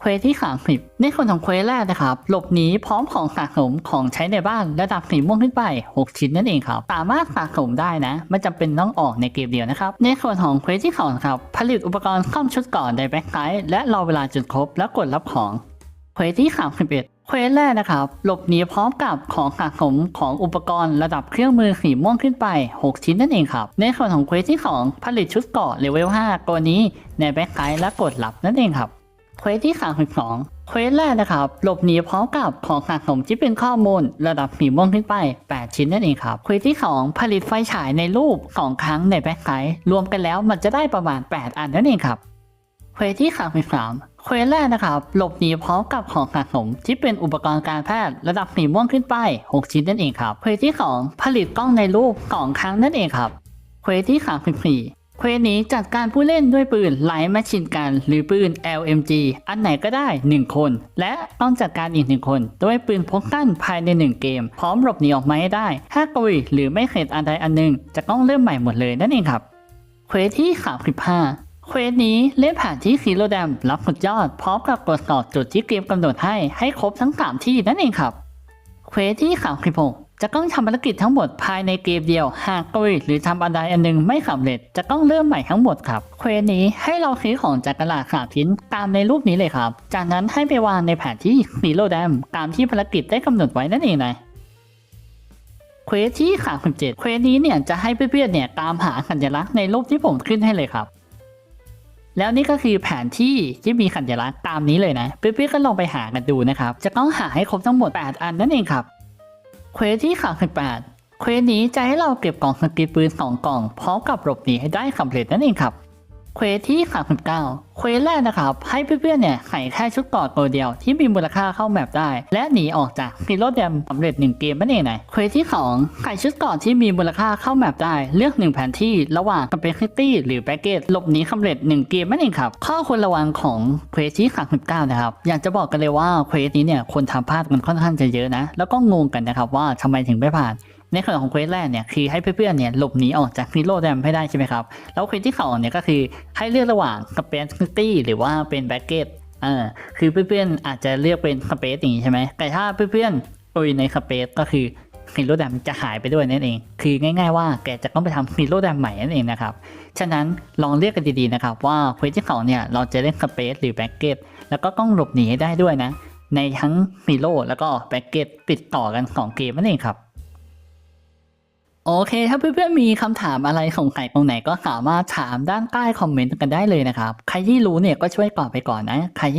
เควสที่สามสิบในส่วนของเควสแรกนะครับ หลบหนีพร้อมของสะสมของใช้ในบ้านระดับสีม่วงขึ้นไป 6 ชิ้นนั่นเองครับ สามารถสะสมได้นะ ไม่จำเป็นต้องออกในเกมเดียวนะครับ ในส่วนของเควสที่สองครับ ผลิตอุปกรณ์ซ่อมชุดก่อนในแบ็คไซด์และรอเวลาจุดครบแล้วกดรับของ เควสที่ 31เควสแรกนะครับ หลบหนีพร้อมกับของสะสมของอุปกรณ์ระดับเครื่องมือสีม่วงขึ้นไป 6 ชิ้นนั่นเองครับ ในส่วนของเควสที่ 2 ผลิตชุดเกราะเลเวล5ตัวนี้ในแบ็คไซด์และกดรับนั่นเองครับ ควสที่ 32เควสแรกนะครับ หลบหนีพร้อมกับของสะสมที่เป็นข้อมูล ระดับสีม่วงขึ้นไป 8 ชิ้นนั่นเองครับเควสที่ 2 ผลิตไฟฉายในรูป 2 ครั้งในแบ็คไซด์รวมกันแล้วมันจะได้ประมาณ 8 อันนั่นเองครับเควสที่ 33เควสแรกนะครับ หลบหนีพร้อมกับของสะสมที่เป็นอุปกรณ์การแพทย์ระดับสีม่วงขึ้นไป 6 ชิ้นนั่นเองครับ เควสที่ 2 ผลิตกล้องในรูป 2 ครั้งนั่นเองครับ เควสที่ 34 เควสนี้จัดการผู้เล่นด้วยปืนไลท์แมชชินกัน หรือปืน LMG อันไหนก็ได้ 1 คน และต้องจัดการอีก 1 คนด้วยปืนพกสั้นภายใน 1 เกม พร้อมหลบหนีออกมาให้ได้ถ้ากุยหรือไม่เข็ดอันใดอันหนึ่งจะต้องเริ่มใหม่หมดเลยนั่นเองครับเควสที่35เควสนี้เล่นผ่านที่ซีโรแดมรับสุดยอด พร้อมกับตรวจสอบจุดที่เกมกำหนดให้ให้ครบทั้ง 3 ที่นั่นเองครับเควสที่36 จะต้องทำภารกิจทั้งหมดภายในเกมเดียว หากตุยหรือทำอันใดอันหนึ่งไม่สำเร็จ จะต้องเริ่มใหม่ทั้งหมดครับ เควสนี้ให้เราซื้อของจากตลาดสามชิ้นตามในรูปนี้เลยครับ จากนั้นให้ไปวางในแผนที่ซีโรแดมตามที่ภารกิจได้กำหนดไว้นั่นเองนะเควสที่37เควสนี้เนี่ยจะให้เพื่อนๆเนี่ยตามหาสัญลักษณ์ในรูปที่ผมขึ้นให้เลยครับแล้วนี่ก็คือแผนที่ที่มีสัญลักษณ์ตามนี้เลยนะเพื่อนๆก็ลองไปหากันดูนะครับ จะต้องหาให้ครบทั้งหมด 8 อันนั่นเองครับ เควสที่ 38 เควสนี้จะให้เราเก็บกล่องสกีปืน2กล่องพร้อมกับหลบหนีให้ได้สำเร็จนั่นเองครับ เควสที่39เควสแรกนะครับ ให้เพื่อนๆเนี่ยใส่แค่ชุดกอดตัวเดียวที่มีมูลค่าเข้าแมปได้ และหนีออกจากซีโร่แดมสำเร็จ 1 เกมนั่นเองนะเควสที่2ใส่ชุดกอดที่มีมูลค่าเข้าแมปได้ เลือก 1 แผนที่ระหว่าง Capacity หรือ Package หลบหนีสำเร็จ 1 เกมนั่นเองครับ ข้อควรระวังของเควสที่39นะครับ อยากจะบอกกันเลยว่าเควสนี้เนี่ยคนทำพลาดกันค่อนข้างจะเยอะนะ แล้วก็งงกันนะครับว่าทำไมถึงไม่ผ่าน ในส่วนของเควสแรกเนี่ยคือให้เพื่อนๆเนี่ยหลบหนีออกจากซีโร่แดมให้ได้ใช่ไหมครับ แล้วเควสที่สองเนี่ยก็คือให้เลือกระหว่าง Capacity หรือว่าเป็น Package เออคือเพื่อนๆอาจจะเลือกเป็น Space อย่างนี้ใช่ไหมแต่ถ้าเพื่อนๆตุยใน Space ก็คือซีโร่แดมจะหายไปด้วยนั่นเอง คือง่ายๆว่าแกจะต้องไปทำซีโร่แดมใหม่นั่นเองนะครับ ฉะนั้นลองเลือกกันดีๆนะครับว่าเควสที่สองเนี่ยเราจะเล่น Space หรือ Package แล้วก็ต้องหลบหนีให้ได้ด้วยนะ ในทั้งซีโร่แล้วก็แพ็กเกจติดต่อกันสองเกมนั่นเองครับ โอเค ถ้าเพื่อนๆมีคำถามอะไรสงสัยตรงไหนก็สามารถถามด้านใต้คอมเมนต์กันได้เลยนะครับ ใครที่รู้เนี่ยก็ช่วยตอบไปก่อนนะ ใคร